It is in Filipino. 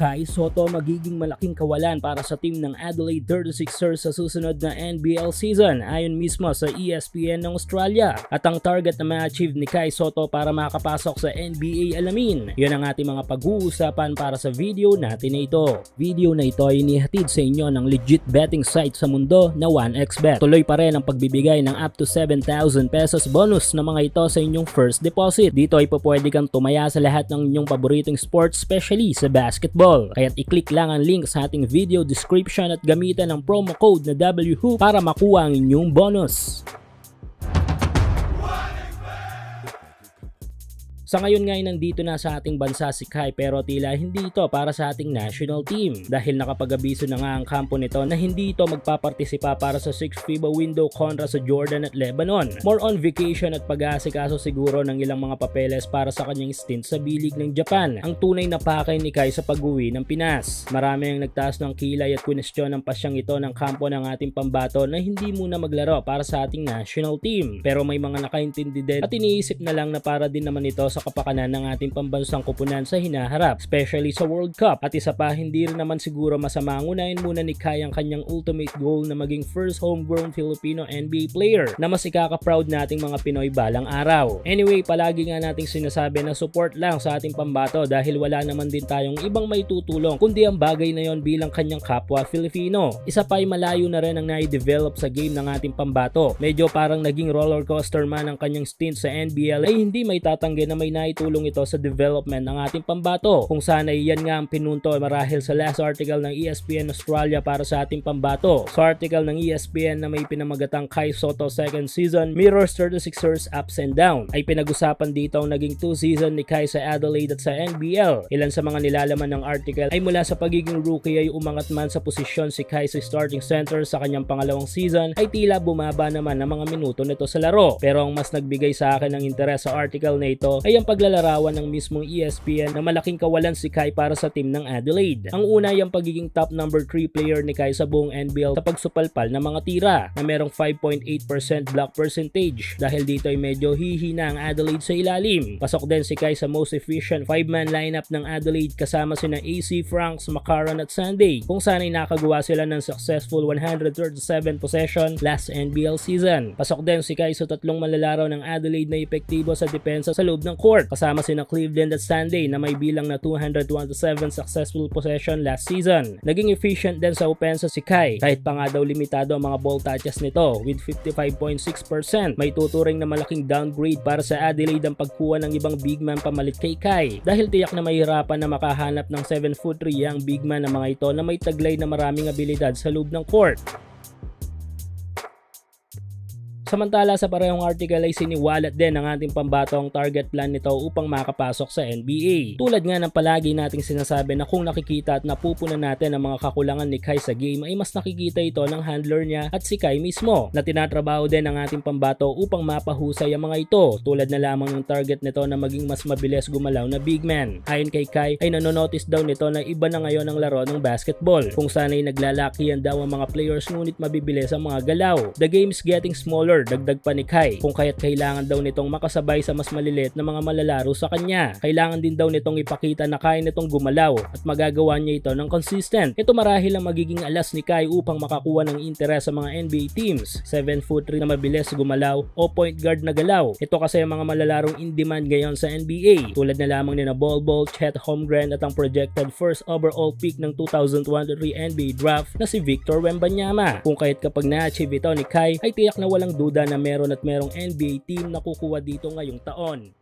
Kai Soto magiging malaking kawalan para sa team ng Adelaide 36ers sa susunod na NBL season ayon mismo sa ESPN ng Australia. At ang target na ma-achieve ni Kai Soto para makapasok sa NBA alamin. Yun ang ating mga pag-uusapan para sa video natin na ito. Video na ito ay inihatid sa inyo ng legit betting site sa mundo na 1xBet. Tuloy pa rin ang pagbibigay ng up to 7,000 pesos bonus na mga ito sa inyong first deposit. Dito ay pwede kang tumaya sa lahat ng inyong paboritong sports, especially sa basketball. Kaya't i-click lang ang link sa ating video description at gamitan ng promo code na WHOOP para makuha ang inyong bonus. Sa ngayon nga nandito na sa ating bansa si Kai pero tila hindi ito para sa ating national team dahil nakapag-abiso na nga ang kampo nito na hindi ito magpapartisipa para sa 6 FIBA window kontra sa Jordan at Lebanon. More on vacation at pag-aasikaso siguro ng ilang mga papeles para sa kanyang stint sa bilig ng Japan. Ang tunay na pakay ni Kai sa pag-uwi ng Pinas. Marami ang nagtaas ng kilay at kunestyon ng pasyang ito ng kampo ng ating pambato na hindi muna maglaro para sa ating national team. Pero may mga nakaintindi din at iniisip na lang na para din naman ito sa kapakanan ng ating pambansang kupunan sa hinaharap, especially sa World Cup. At isa pa, hindi rin naman siguro masama ang unahin muna ni Kai ang kanyang ultimate goal na maging first homegrown Filipino NBA player na mas ikaka-proud nating mga Pinoy balang araw. Anyway, palagi nga nating sinasabi na support lang sa ating pambato dahil wala naman din tayong ibang may tutulong kundi ang bagay na yon bilang kanyang kapwa Filipino. Isa pa ay malayo na rin ang nai-develop sa game ng ating pambato. Medyo parang naging roller coaster man ang kanyang stint sa NBL ay hindi may tatanggi na may naitulong ito sa development ng ating pambato. Kung sana yan nga ang pinunto marahil sa last article ng ESPN Australia para sa ating pambato. Sa article ng ESPN na may pinamagatang Kai Soto second season mirrors 36ers ups and down ay pinag-usapan dito ang naging 2 season ni Kai sa Adelaide at sa NBL. Ilan sa mga nilalaman ng article ay mula sa pagiging rookie ay umangat man sa posisyon si Kai sa starting center sa kanyang pangalawang season ay tila bumaba naman ang mga minuto nito sa laro. Pero ang mas nagbigay sa akin ng interes sa article na ito ay ang paglalarawan ng mismong ESPN na malaking kawalan si Kai para sa team ng Adelaide. Ang una ay ang pagiging top number 3 player ni Kai sa buong NBL sa pagsupalpal ng mga tira na merong 5.8% block percentage dahil dito ay medyo hihina ang Adelaide sa ilalim. Pasok din si Kai sa most efficient 5-man lineup ng Adelaide kasama sina AC Franks, Makaran at Sunday kung saan ay nakagawa sila ng successful 137 possession last NBL season. Pasok din si Kai sa tatlong malalaro ng Adelaide na epektibo sa depensa sa loob ng court kasama sina Cleveland at Sunday na may bilang na 227 successful possession last season. Naging efficient din sa opensa si Kai kahit pa nga daw limitado ang mga ball touches nito with 55.6%. May tuturing na malaking downgrade para sa Adelaide ang pagkuha ng ibang big man pamalit kay Kai dahil tiyak na mahirapan na makahanap ng 7 foot 3 ang big man na mga ito na may taglay na maraming abilidad sa loob ng court. Samantala sa parehong article ay siniwalat din ng ating pambato ang target plan nito upang makapasok sa NBA. Tulad nga ng palagi nating sinasabi na kung nakikita at napupunan natin ang mga kakulangan ni Kai sa game ay mas nakikita ito ng handler niya at si Kai mismo na tinatrabaho din ng ating pambato upang mapahusay ang mga ito tulad na lamang ng target nito na maging mas mabilis gumalaw na big man. Ayon kay Kai ay nanonotice daw nito na iba na ngayon ang laro ng basketball kung sana'y naglalakihan daw ang mga players ngunit mabibilis ang mga galaw. The game is getting smaller dagdag pa ni Kai kung kaya't kailangan daw nitong makasabay sa mas maliliit na mga malalaro sa kanya. Kailangan din daw nitong ipakita na kaya nitong gumalaw at magagawa niya ito ng consistent. Ito marahil ang magiging alas ni Kai upang makakuha ng interes sa mga NBA teams. 7 foot 3 na mabilis gumalaw o point guard na galaw. Ito kasi ang mga malalarong in demand ngayon sa NBA tulad na lamang ni na Bol Bol, Chet Holmgren at ang projected first overall pick ng 2023 NBA draft na si Victor Wembanyama. Kung kaya't kapag na-achieve ito ni Kai ay tiyak na walang duda na meron at merong NBA team na kukuha dito ngayong taon.